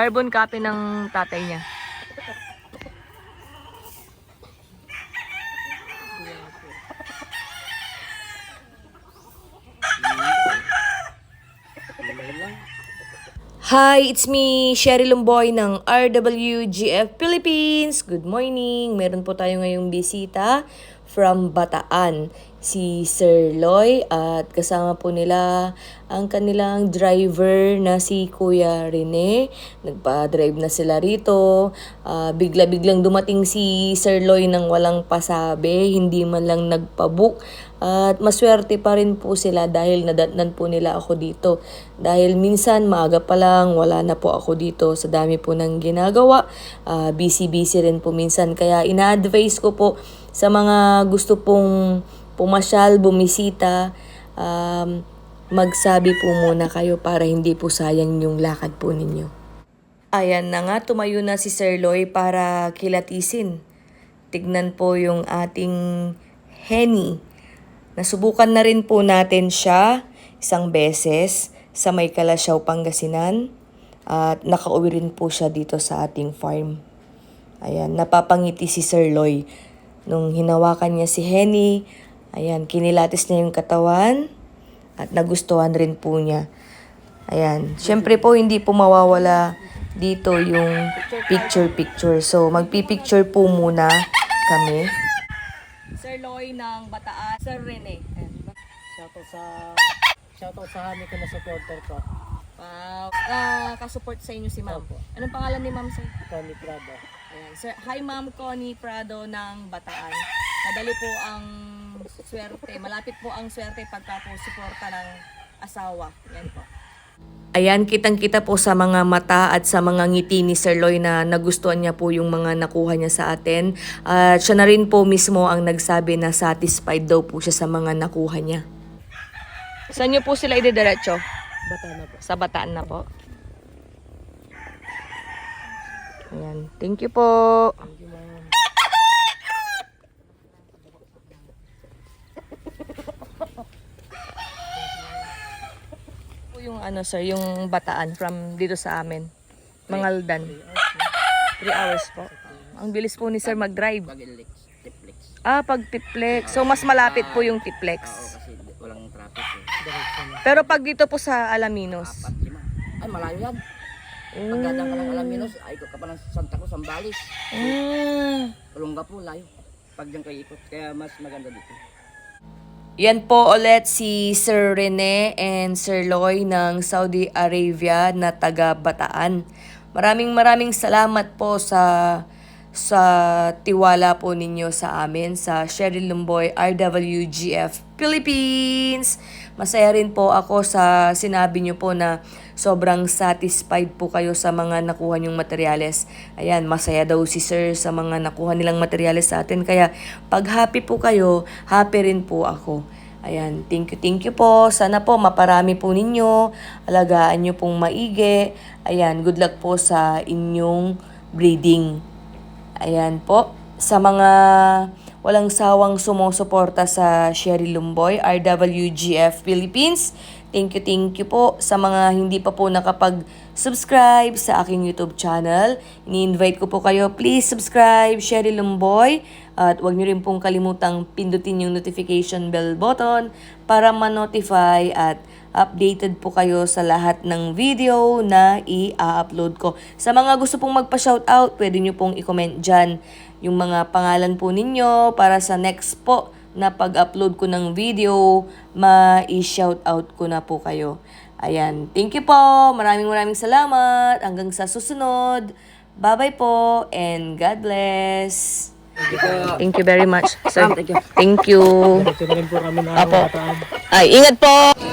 Carbon copy ng tatay niya. Hi, it's me, Sherry Lumboy ng RWGF Philippines. Good morning. Meron po tayo ngayong bisita from Bataan, si Sir Loy at kasama po nila ang kanilang driver na si Kuya Rene. Nagpa-drive na sila rito. Ah, bigla-biglang dumating si Sir Loy nang walang pasabi, hindi man lang nagpabook. At maswerte pa rin po sila dahil nadatnan po nila ako dito. Dahil minsan maaga pa lang, wala na po ako dito sa dami po ng ginagawa. Ah, busy-busy rin po minsan. Kaya ina-advise ko po sa mga gusto pong pumasyal, bumisita, um, magsabi po muna kayo para hindi po sayang yung lakad po ninyo. Ayan na nga, tumayo na si Sir Loy para kilatisin. Tignan po yung ating Henny. Nasubukan na rin po natin siya isang beses sa may Kalasyaw, Pangasinan. At nakauwi rin po siya dito sa ating farm. Ayan, napapangiti si Sir Loy. Nung hinawakan niya si Henny, ayan, kinilatis niya yung katawan at nagustuhan rin po niya. Ayan, syempre po hindi po mawawala dito yung picture-picture. So, magpipicture po muna kami. Sir Loy ng Bataan. Sir Rene. Shoutout sa shoutout sa hami ko na supporter ko. Wow. Ah, kasupport sa inyo si ma'am. Opo. Anong pangalan ni ma'am, sir? Tony Prado. Ayan. Sir, hi ma'am Connie Prado ng Bataan. Madali po ang swerte. Malapit po ang swerte pagka po suporta ng asawa. Yan po. Ayan, kitang-kita po sa mga mata at sa mga ngiti ni Sir Loy na nagustuhan niya po yung mga nakuha niya sa atin. At siya na rin po mismo ang nagsabi na satisfied daw po siya sa mga nakuha niya. Saan niyo po sila idediretso? Bata na po. Sa Bataan na po. Ayan. Thank you po. Thank you ma'am. Po yung ano sir, yung Bataan from dito sa amin. Mangaldan. 3 hours po. Ang bilis po ni sir mag-drive. Ah, pag Tiplex. So mas malapit po yung Oo, Tiplex. kasi walang traffic eh. Diretso na. Pero pag dito po sa Alaminos. Apat, lima. Ay, malayo yan. Mm. Pagdadang ka ng Alaminos, ay ka pa ng Santa Cruz, Zambales. Mm. Olonga po, layo. Pag dyan kayo ikot, kaya mas maganda dito. Yan po ulit si Sir Rene and Sir Loy ng Saudi Arabia na taga Bataan. Maraming maraming salamat po sa sa tiwala po ninyo sa amin sa Cheryl Lumboy RWGF Philippines. Masaya rin po ako sa sinabi nyo po na sobrang satisfied po kayo sa mga nakuha nyong materyales. Ayan, masaya daw si Sir sa mga nakuha nilang materyales sa atin. Kaya pag happy po kayo, happy rin po ako. Ayan, thank you, thank you po. Sana po maparami po ninyo. Alagaan nyo pong maigi. Ayan, good luck po sa inyong breeding. Ayan po. Sa mga walang sawang sumusuporta sa Sherry Lumboy, RWGF Philippines, thank you, thank you po. Sa mga hindi pa po nakapag-subscribe sa aking YouTube channel, ini-invite ko po kayo, please subscribe, Sherry Lumboy. At huwag niyo rin pong kalimutang pindutin yung notification bell button para ma-notify at updated po kayo sa lahat ng video na i-upload ko. Sa mga gusto pong magpa-shoutout, pwede nyo pong i-comment dyan yung mga pangalan po ninyo para sa next po na pag-upload ko ng video, ma-shoutout ko na po kayo. Ayan. Thank you po. Maraming maraming salamat. Hanggang sa susunod. Bye-bye po and God bless. Thank you po. Thank you very much, sir. Thank you. Thank you. Apo. Ay, ingat po!